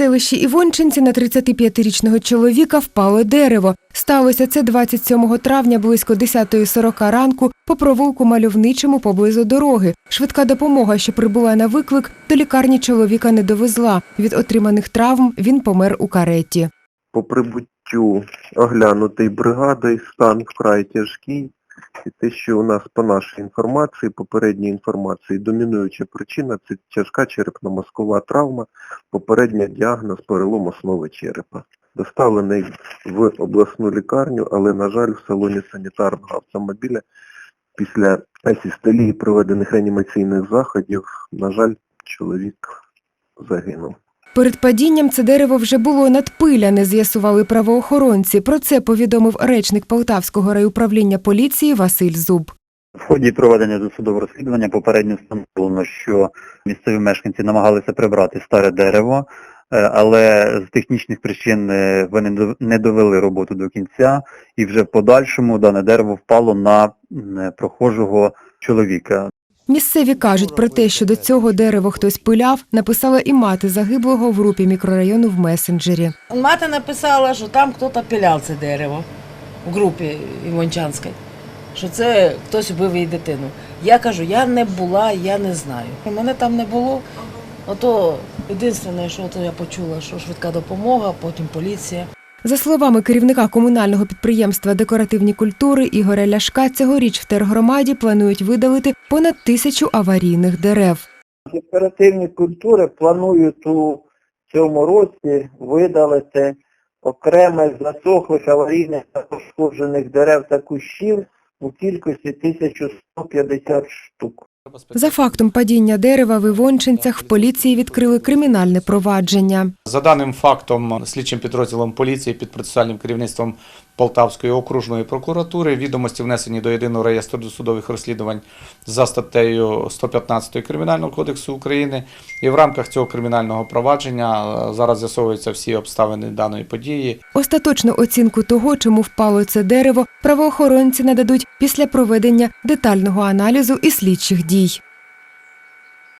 селищі Івончинці на 35-річного чоловіка впало дерево. Сталося це 27 травня близько 10.40 ранку по провулку мальовничому поблизу дороги. Швидка допомога, що прибула на виклик, до лікарні чоловіка не довезла. Від отриманих травм він помер у кареті. по прибуттю оглянутий бригадою стан вкрай тяжкий. І те, що у нас по нашій інформації, попередній інформації, домінуюча причина це тяжка черепно-мозкова травма, попередня діагноз перелом основи черепа. Доставлений в обласну лікарню, але, на жаль, в салоні санітарного автомобіля після асістолії проведених реанімаційних заходів, на жаль, чоловік загинув. Перед падінням це дерево вже було надпиляне, з'ясували правоохоронці. Про це повідомив речник Полтавського райуправління поліції Василь Зуб. В ході проведення досудового розслідування попередньо встановлено, що місцеві мешканці намагалися прибрати старе дерево, е, але з технічних причин е, вони не довели роботу до кінця, і вже в подальшому дане дерево впало на е, прохожого чоловіка. Місцеві кажуть про те, що до цього дерево хтось пиляв, написала і мати загиблого в групі мікрорайону в месенджері. Мати написала, що там хтось пиляв це дерево в групі Івончанській, що це хтось убив її дитину. Я кажу, я не була, я не знаю. Мене там не було. Ото єдине, що я почула, що швидка допомога, потім поліція. За словами керівника комунального підприємства декоративні культури Ігоря Ляшка, цьогоріч в тергромаді планують видалити понад тисячу аварійних дерев. Декоративні культури планують у цьому році видалити окремих засохлих аварійних та пошкоджених дерев та кущів у кількості 1150 штук. За фактом падіння дерева в Івончинцях в поліції відкрили кримінальне провадження. За даним фактом, слідчим підрозділом поліції під процесуальним керівництвом Полтавської окружної прокуратури відомості внесені до єдиного реєстру досудових розслідувань за статтею 115 Кримінального кодексу України. І в рамках цього кримінального провадження е, зараз з'ясовуються всі обставини даної події. Остаточну оцінку того, чому впало це дерево, правоохоронці нададуть після проведення детального аналізу і слідчих дій.